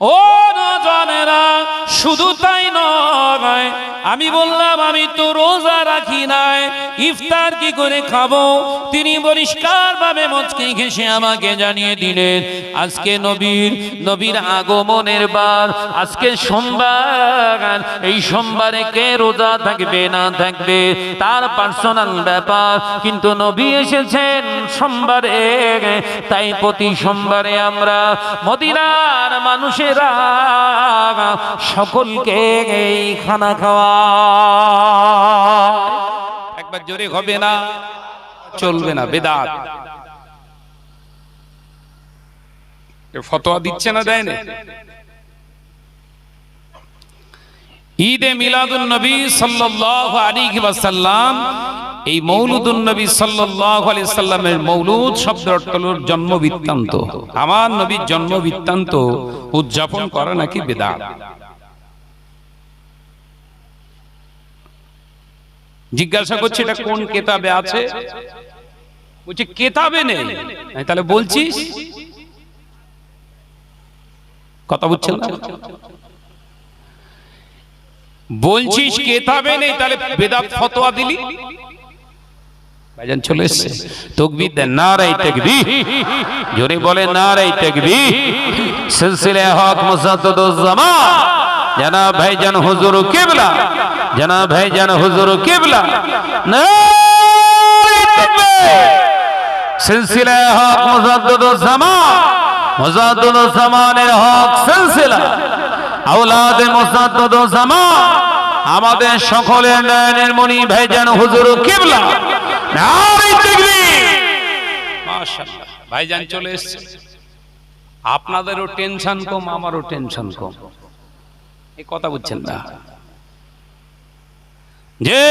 ও নজনেরা শুধু তাই নয় আমি বললাম, আমি তো রোজা রাখি নাই। ইফতার কি করে খাব? তিনি পরিষ্কার ভাবে মচকে ঘেসে আমাকে জানিয়ে দিলেন, আজকে নবীর নবীর আগমনের বার, আজকে সোমবার। এই সোমবারে কে রোজা থাকবে, না থাকবে, তার পার্সোনাল ব্যাপার। কিন্তু নবী এসেছেন সোমবারে, তাই প্রতি সোমবারে আমরা মদিনার মানুষেরা সকলকে এই খানা খাওয়া একবার জোরে হবে না, চলবে না, বেদাত। ফতোয়া দিচ্ছে না দেয় না ঈদে মিলাদুন নবী সাল্লাল্লাহু এই মৌলুদুন নবী সাল্লামের মৌলুদ শব্দ জন্ম বৃত্তান্ত আমার নবীর জন্ম বৃত্তান্ত উদযাপন করা নাকি বেদাত? জিজ্ঞাসা করছে এটা কোন কেতাবে আছে? বলছে কেতাবে নেই। তাহলে বলছিস? কথা বুঝছেন বলছিস কেতাবে নেই তাহলে বেদাত ফতোয়া দিলি? ভাইজান চলে এসছে। তকবীর দেন নারাই তাকবীর। জোরে বলে নারাই তাকবীর। সিলসিলে হক মুসাদ্দুজ্জামান জানাব ভাইজান হুজুর কিবলা। জানাব ভাইজান হুজুর কিবলা। সিলসিলে হক হক আমাদের সকলের নয়নের মণি ভাইজান হুজুর কিবলা। ভাইজান চলে এসেছে। আপনাদেরও টেনশন কম, আমারও টেনশন কম। এই কথা বুঝছেন না। যে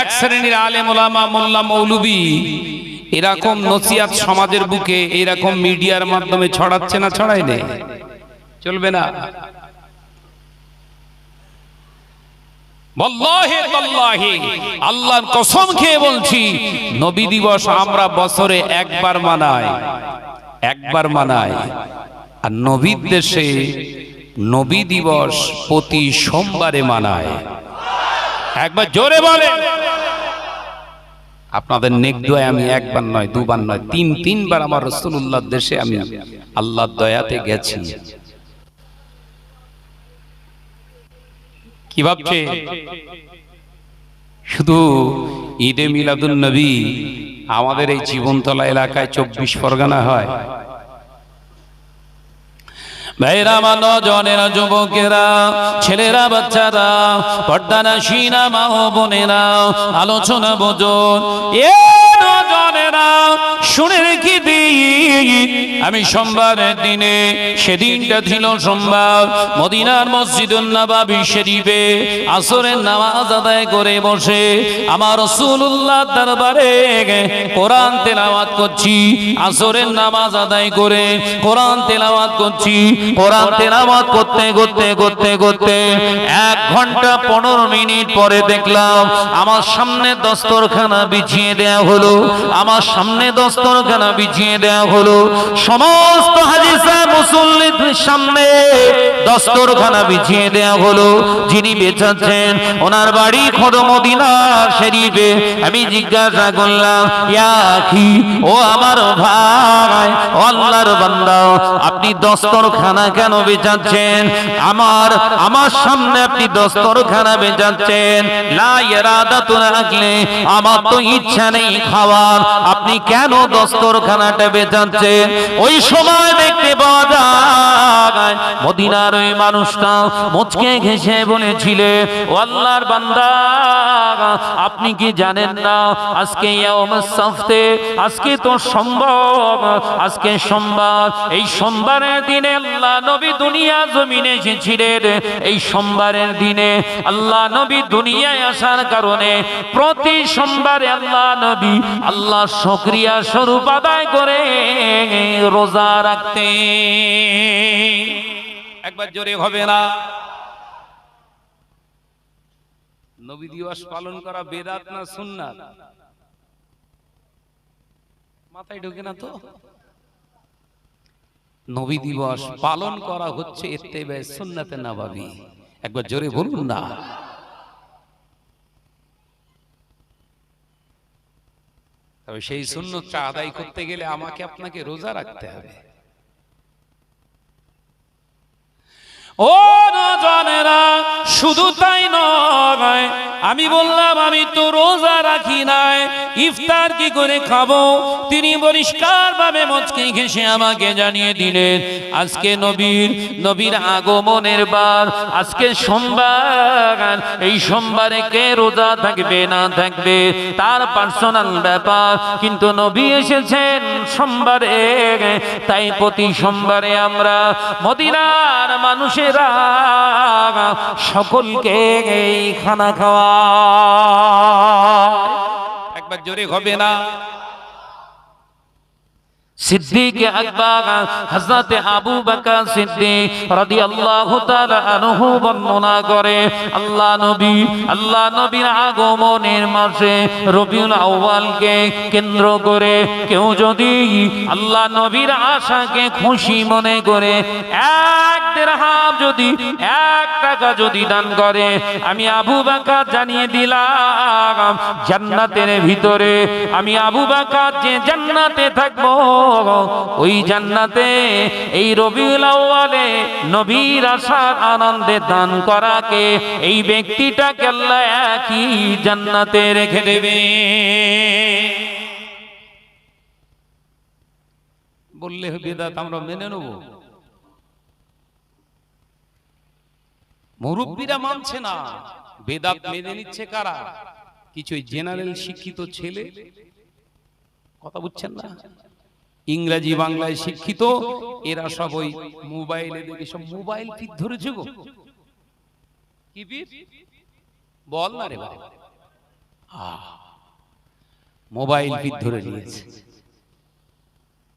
এক শ্রেণির আলেম ওলামা মোল্লা মৌলবী এরকম নসিয়াত সমাজের বুকে এরকম মিডিয়ার মাধ্যমে ছড়াচ্ছে না ছড়াই নেই চলবে না। কসম খেয়ে বলছি, নবী দিবস আমরা বছরে একবার মানাই একবার মানাই। আর নবীর দেশে নবী দিবস প্রতি সোমবারে মানায়। একবার জোরে বলে আপনাদের নেক দোয়ায় আমি একবার নয়, দুবার নয়, তিন, তিনবার আমার রসুল্লাহ দেশে আমি আল্লাহর দয়াতে গেছি। কি ভাবছে? শুধু ঈদে মিলাদুন নবী আমাদের এই জীবনতলা এলাকায় চব্বিশ পরগনা হয়। ভাইরা মা জনেরা যুবকেরা ছেলেরা বাচ্চারা পর্দানা সিনা মা বোনেরা আলোচনা বোঝন। এ আমি সোমবারের দিনে সেদিনটা ছিল সোমবার। মদিনার মসজিদুল নবাবি শরীফে আসরের নামাজ আদায় করে বসে আমার রসুল্লাহ দরবারে কোরআন তেলাওয়াত করছি, আসরের নামাজ আদায় করে কোরআন তেলাওয়াত করছি। কোরআন তেলাওয়াত করতে করতে করতে করতে এক ঘণ্টা পনেরো মিনিট পরে দেখলাম আমার সামনে দস্তরখানা বিছিয়ে দেয়া হলো। আমার সামনে দস্তরখানা বিছিয়ে দেয়া হলো। সমস্ত হাজি সাহেব মুসল্লিদের সামনে দস্তরখানা বিছিয়ে দেয়া হলো। যিনি বেচাচ্ছেন ওনার বাড়ি খোদমদিনা শরীফে। আমি জিজ্ঞাসা করলাম, ইয়া কি ও আমার ভাই, ও আল্লাহর বান্দা, আপনি দস্তরখানা কেন বেচাচ্ছেন? আমার আমার সামনে আপনি দস্তরখানা বেচাচ্ছেন। লা ইরাদাতু রাখলে আমার তো ইচ্ছা নেই খাওয়ার। আপনি কেন দস্তরখানাটা বেচাচ্ছেন? ওই সময় দেখতে মদিনার ওই মানুষটা মুচকে ঘেসে বলেছিলে, ও আল্লাহর বান্দা, আপনি কি জানেন না, আজকে সাফতে, আজকে তো সম্ভব, আজকে সোমবার, এই সোমবারের দিনে আল্লাহ নবী দুনিয়া জমিনে এসেছিলেন, এই সোমবারের দিনে আল্লাহ নবী দুনিয়ায় আসার কারণে প্রতি সোমবারে আল্লাহ নবী আল্লাহ শুকরিয়া স্বরূপ আদায় করে রোজা রাখতে। একবার জোরে হবে না। নবী দিবস পালন করা বেদাত না সুন্নাত? মাথায় ঢোকে না তো? নবী দিবস পালন করা হচ্ছে এত্তেবে সুন্নাতে নাবাবি। একবার জোরে বলুন না। তবে সেই সুন্নতটা আদায় করতে গেলে আমাকে আপনাকে রোজা রাখতে হবে। ও নজনেরা শুধু তাই নয়, আমি বললাম, আমি তো রোজা রাখি নাই, ইফতার কি করে খাব? তিনি পরিষ্কার ভাবে মচকে ঘেসে আমাকে জানিয়ে দিলেন, আজকে নবীর নবীর আগমনের বার, আজকে সোমবার এই সোমবারে কে রোজা থাকবে না থাকবে, তার পার্সোনাল ব্যাপার। কিন্তু নবী এসেছেন সোমবারে, তাই প্রতি সোমবারে আমরা মদিনার মানুষেরা সকলকে এই খানা খাওয়া। একবার জোরে হবে না। সিদ্দিক আকবর হযরত আবু বকর সিদ্দিক রাদিয়াল্লাহু তাআলা আনহু বর্ণনা করে, আল্লাহ নবী, আল্লাহ নবীর আগমনের মাসে রবিউল আউয়ালকে কেন্দ্র করে কেউ যদি আল্লাহ নবীর আশাকে খুশি মনে করে, এক দেড়হাম যদি, এক টাকা যদি দান করে, আমি আবু বাকার জানিয়ে দিলাম, জান্নাতের ভিতরে আমি আবু বাকার যে জান্নাতে থাকব ওই জান্নাতে, এই রবিউল আউয়ালে নবীর আশার আনন্দে দান করাকে এই ব্যক্তিটাকে আল্লাহ একই জান্নাতে রেখে দেবে। বললে বেদাত, আমরা মেনে নেব। মুরব্বীরা মানছে না। বেদাত মেনে নিচ্ছে কারা? কিছু জেনারেল শিক্ষিত ছেলে? কথা বুঝছেন না? ইংরেজি বাংলায় শিক্ষিত এরা সব ওই মোবাইলে দেখে সব মোবাইল কি ধরেছে গো। কি বল না রে বাবা। মোবাইল পিক ধরে নিয়েছে।